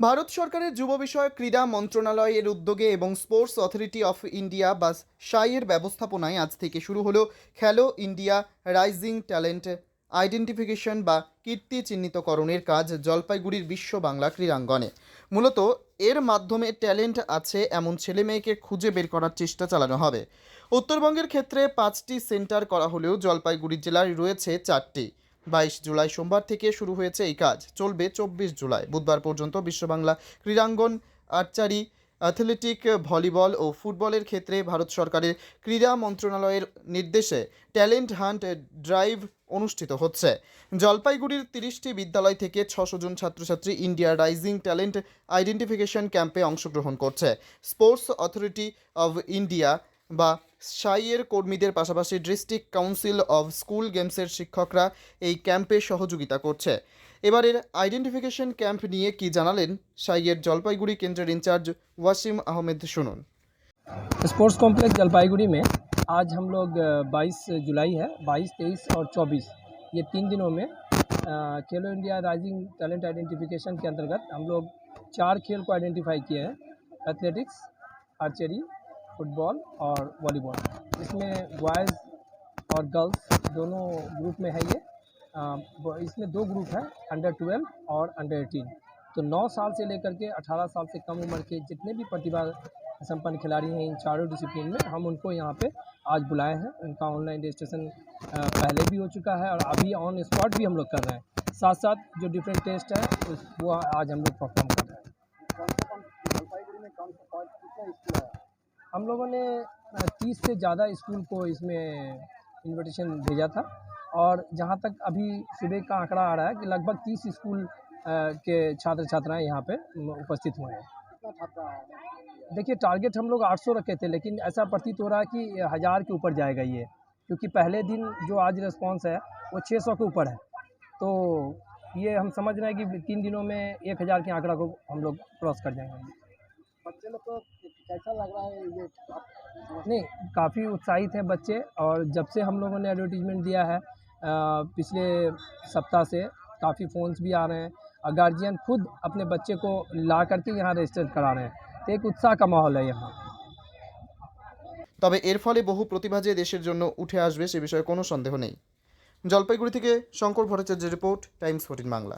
ভারত সরকারের যুব বিষয়ক ক্রীড়া মন্ত্রণালয়ের উদ্যোগে এবং স্পোর্টস অথরিটি অফ ইন্ডিয়া বা সাইয়ের ব্যবস্থাপনায় আজ থেকে শুরু হলো খেলো ইন্ডিয়া রাইজিং ট্যালেন্ট আইডেন্টিফিকেশন বা কীর্তি চিহ্নিতকরণের কাজ জলপাইগুড়ির বিশ্ব বাংলা ক্রীড়াঙ্গনে। মূলত এর মাধ্যমে ট্যালেন্ট আছে এমন ছেলে মেয়েকে খুঁজে বের করার চেষ্টা চালানো হবে। উত্তরবঙ্গের ক্ষেত্রে পাঁচটি সেন্টার করা হলেও জলপাইগুড়ি জেলায় রয়েছে চারটি। বাইশ জুলাই সোমবার থেকে শুরু হয়েছে এই কাজ। চলবে চব্বিশ জুলাই। বুধবার পর্যন্ত বিশ্ববাংলা ক্রীড়াঙ্গন, আর্চারি, অ্যাথলেটিক, ভলিবল ও ফুটবলের ক্ষেত্রে ভারত সরকারের ক্রীড়া মন্ত্রণালয়ের নির্দেশে ট্যালেন্ট হান্ট ড্রাইভ অনুষ্ঠিত হচ্ছে। জলপাইগুড়ির তিরিশটি বিদ্যালয় থেকে ছশো জন ছাত্রছাত্রী ইন্ডিয়া রাইজিং ট্যালেন্ট আইডেন্টিফিকেশন ক্যাম্পে অংশগ্রহণ করছে। স্পোর্টস অথরিটি অব ইন্ডিয়া বা সাইয়ের কর্মীদের পাশাপাশি ডিস্ট্রিক্ট কাউন্সিল অব স্কুল গেমসের শিক্ষকরা এই ক্যাম্পে সহযোগিতা করছে এবারের আইডেন্টিফিকেশন ক্যাম্প নিয়ে কি জানালেন সাইয়ের জলপাইগুড়ি কেন্দ্রের ইনচার্জ ওয়াসিম আহমেদ শুনুন स्पोर्ट्स कॉम्प्लेक्स जलपाईगुड़ी में आज हम लोग अ, 22 जुलाई है 22, 23 और 24 ये तीन दिनों में अ, खेलो इंडिया राइजिंग टैलेंट आइडेंटिफिकेशन के अंतर्गत हम लोग चार खेल को आइडेंटिफाई किए हैं एथलेटिक्स आर्चरी फुटबॉल और वॉलीबॉल इसमें बॉयज़ और गर्ल्स दोनों ग्रुप में है ये इसमें दो ग्रुप हैं अंडर 12 और अंडर 18 तो 9 साल से लेकर के 18 साल से कम उम्र के जितने भी प्रतिभा संपन्न खिलाड़ी हैं इन चारों डिसिप्लिन में हम उनको यहाँ पे आज बुलाए हैं उनका ऑनलाइन रजिस्ट्रेशन पहले भी हो चुका है और अभी ऑन स्पॉट भी हम लोग कर रहे हैं साथ साथ जो डिफरेंट टेस्ट है वो आज हम लोग परफॉर्म कर रहे हैं हम लोगों ने तीस से ज़्यादा स्कूल को इसमें इनविटेशन भेजा था और जहाँ तक अभी सुबह का आंकड़ा आ रहा है कि लगभग तीस स्कूल के छात्र छात्राएँ यहाँ पे उपस्थित हुए हैं। देखिए टारगेट हम लोग 800 रखे थे लेकिन ऐसा प्रतीत हो रहा है कि हज़ार के ऊपर जाएगा ये क्योंकि पहले दिन जो आज रिस्पांस है वो 600 के ऊपर है। तो ये हम समझ रहे हैं कि तीन दिनों में एक हज़ार के आंकड़ा को हम लोग क्रॉस कर जाएँगे। बच्चे लोग को कैसा लग रहा है ये आप समझ- नहीं काफ़ी उत्साहित हैं बच्चे और जब से हम लोगों ने एडवर्टीजमेंट दिया है अ, पिछले सप्ताह से काफ़ी फ़ोन्स भी आ रहे हैं और गार्जियन खुद अपने बच्चे को ला करके यहाँ रजिस्टर करा रहे हैं तो एक उत्साह का माहौल है यहाँ তবে এর ফলে বহু প্রতিভা যে দেশের জন্য উঠে আসবে সে বিষয়ে কোনো সন্দেহ নেই জলপাইগুড়ি থেকে শঙ্কর ভট্টাচার্যের রিপোর্ট টাইমস ফোর্টিন বাংলা